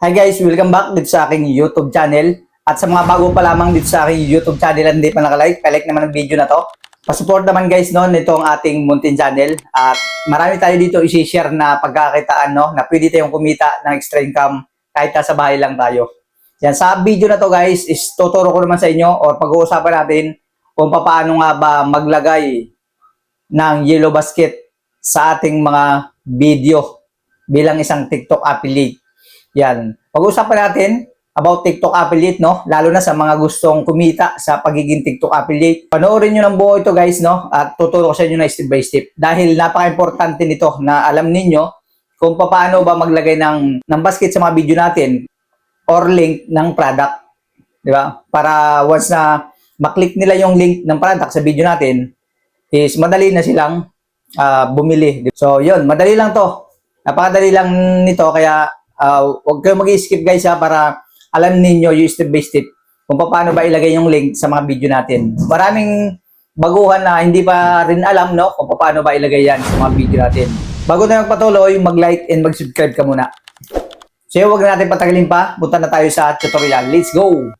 Hi guys, welcome back dito sa aking YouTube channel. At sa mga bago pa lamang dito sa aking YouTube channel hindi pa nakalike, palike naman ang video na to. Pasupport naman guys no, nitong ating Muntin channel. At marami tayo dito isi-share na pagkakitaan no, na pwede tayong kumita ng extra income kahit nasa bahay lang tayo. Yan, sa video na to guys, is tuturo ko naman sa inyo or pag-uusapan natin kung paano nga ba maglagay ng yellow basket sa ating mga video bilang isang TikTok affiliate. Yan. Pag-usapan natin about TikTok affiliate, no? Lalo na sa mga gustong kumita sa pagiging TikTok affiliate. Panoorin nyo ng buo ito, guys, no? At tuturo ko sa inyo na step by step. Dahil napaka-importante nito na alam ninyo kung paano ba maglagay ng, ng basket sa mga video natin or link ng product. Di ba? Para once na maklik nila yung link ng product sa video natin, is madali na silang ah, bumili. So, yun, madali lang to. Napakadali lang nito, kaya ah, huwag kayong mag-skip guys ha, para alam ninyo yung step by step kung paano ba ilagay yung link sa mga video natin. Maraming baguhan na hindi pa rin alam no kung paano ba ilagay yan sa mga video natin. Bago tayo magpatuloy, mag-like and mag-subscribe ka muna. So, huwag na natin patagalin pa. Punta na tayo sa tutorial. Let's go!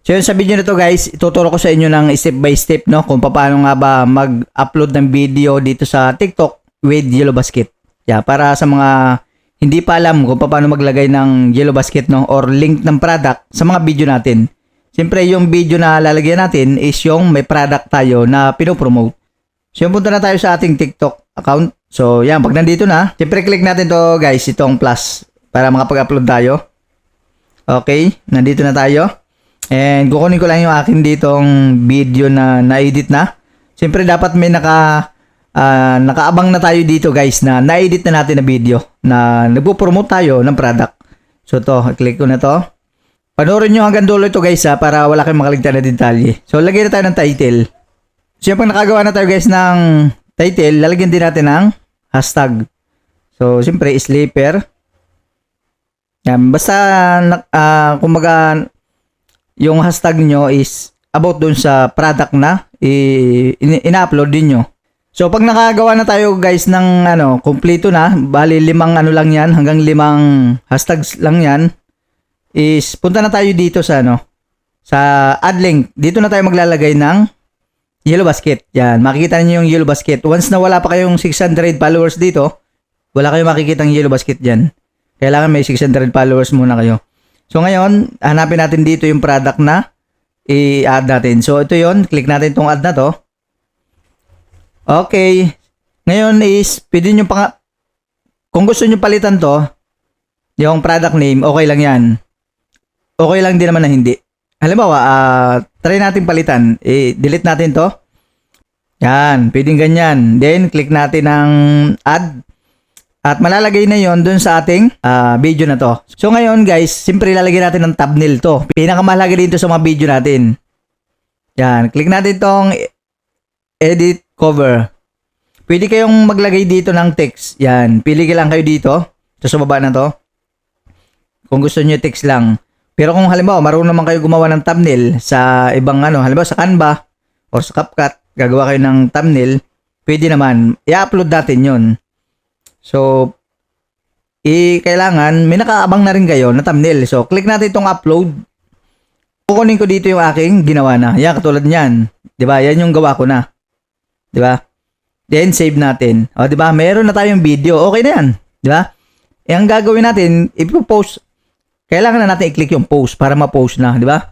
So yun sa video na to guys, ituturo ko sa inyo ng step by step no kung paano nga ba mag-upload ng video dito sa TikTok with Yellow Basket. Yeah, para sa mga hindi pa alam kung paano maglagay ng Yellow Basket no or link ng product sa mga video natin. Siyempre yung video na lalagyan natin is yung may product tayo na pinopromote. So yung punta na tayo sa ating TikTok account. So yan, pag nandito na, siyempre click natin to guys, itong plus para makapag-upload tayo. Okay, nandito na tayo. And kukunin ko lang yung akin ditong video na na-edit na. Siyempre dapat may naka ah, nakaabang na tayo dito guys na na-edit na natin na video na nagpo-promote tayo ng product. So to, click ko na to. Panoorin nyo hanggang dulo ito guys ha, para wala kayong makaligtan na detalye. So lagyan na tayo ng title. Pag nakagawa na tayo guys ng title, lalagyan din natin ng hashtag. So siyempre sleeper. Yan, basta na, ah, kumbaga yung hashtag nyo is about dun sa product na ina-upload din nyo. So pag nakagawa na tayo guys ng ano, kumpleto na, bali limang ano lang yan, hanggang limang hashtags lang yan, is punta na tayo dito sa ano, sa add link. Dito na tayo maglalagay ng yellow basket. Yan, makikita niyo yung yellow basket. Once na wala pa kayong 600 followers dito, wala kayong makikita yellow basket dyan. Kailangan may 600 followers muna kayo. So ngayon, hanapin natin dito yung product na i-add natin. So ito yon click natin itong add na to. Okay. Ngayon is, pwede nyo pa kung gusto nyo palitan to, yung product name, okay lang yan. Okay lang din naman na hindi. Halimbawa, ah try natin palitan. I-delete natin to. Yan, pwedeng ganyan. Then, click natin ng add. At malalagay na yon dun sa ating ah, video na to. So ngayon guys, siyempre lalagyan natin ng thumbnail to. Pinakamahalaga dito sa mga video natin. Yan, click natin tong edit cover. Pwede kayong maglagay dito ng text. Yan, pili ka lang kayo dito. So, sa baba na to. Kung gusto niyo text lang. Pero kung halimbawa, marunong naman kayo gumawa ng thumbnail sa ibang ano, halimbawa sa Canva or sa CapCut, gagawa kayo ng thumbnail, pwede naman. I-upload natin yon So, i kailangan may nakaabang na rin kayo na thumbnail. So, click natin itong upload. Kukunin ko dito yung aking ginawa na. Yan, katulad niyan. 'Di ba? Yan yung gawa ko na. 'Di ba? Then save natin. O, 'di ba? Meron na tayong video. Okay na 'yan, 'di ba? Eh, ang gagawin natin, ipo-post. Kailangan na natin i-click yung post para ma-post na, 'di ba?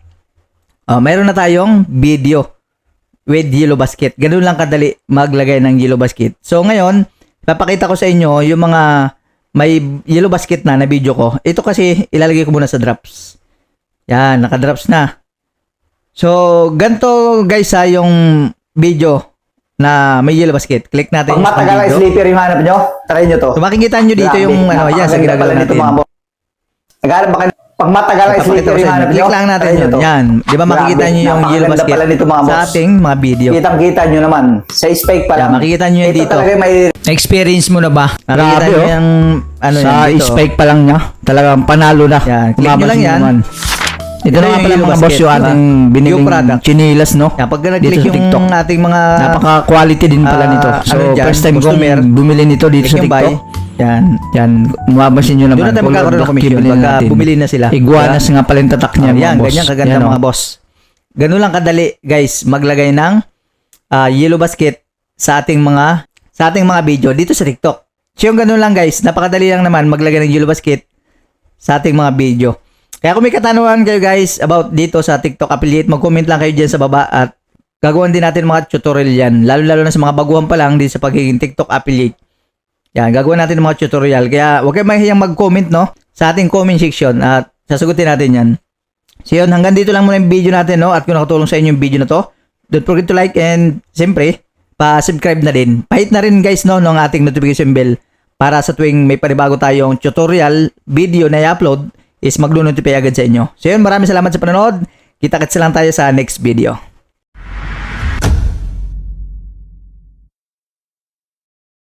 O, meron na tayong video with yellow basket. Ganun lang kadali maglagay ng yellow basket. So, ngayon, papakita ko sa inyo yung mga may yellow basket na na video ko. Ito kasi ilalagay ko muna sa drops. Yan, naka-drops na. So, ganto guys ha yung video na may yellow basket. Click natin Pag matagal ang sleeper yung hanap nyo, try nyo to. So, makikita nyo dito yung ano, yan sa ginagawa natin. Naghanap ba kayo? Pag matagal Papakita sleeper yung hanap nyo, Click lang natin yun. to. Yan. Di ba makikita nyo yung napakaganda basket pala nito, mga sa ating mga video. Kitang-kita nyo naman. Sa spike pa lang. makikita nyo yun Ito dito. may Experience mo na ba? Makikita Grabe, nyo oh. yung ano sa dito. spike pa lang niya, talagang panalo na. Yan, click nyo lang yan. naman. Ito na nga pala mga boss yung diba? ating biniling product. chinilas, no? Pagka Dito nag-click yung TikTok. ating mga Napaka-quality din pala ah, nito. So, ano first time kong bumili nito dito sa. TikTok. Yan, yan. Mababasin nyo naman. doon na tayo magkakaroon ng commission pagka bumili na sila. Iguanas nga pala yung tatak niya, Yan, mga boss. ganyan kaganda Yan, oh. mga boss. Ganun lang kadali, guys, maglagay ng ah, yellow basket sa ating mga sa ating mga video dito sa TikTok. So yung ganun lang guys, napakadali lang naman maglagay ng yellow basket sa ating mga video. Kaya kung may katanungan kayo guys about dito sa TikTok affiliate, mag-comment lang kayo dyan sa baba at gagawin din natin mga tutorial yan. Lalo-lalo na sa mga baguhan pa lang din sa pagiging TikTok affiliate. Yan, gagawin natin ng mga tutorial. Kaya huwag kayong mahihiyang mag-comment no sa ating comment section at sasagutin natin yan. So yun, hanggang dito lang muna yung video natin, no? At kung nakatulong sa inyo yung video na to, don't forget to like and siyempre, pa-subscribe na din. Pahit na rin guys, no, ng ating notification bell para sa tuwing may panibago tayong tutorial video na i-upload is maglo-notify agad sa inyo. So yun, maraming salamat sa panonood. Kita-kits lang tayo sa next video.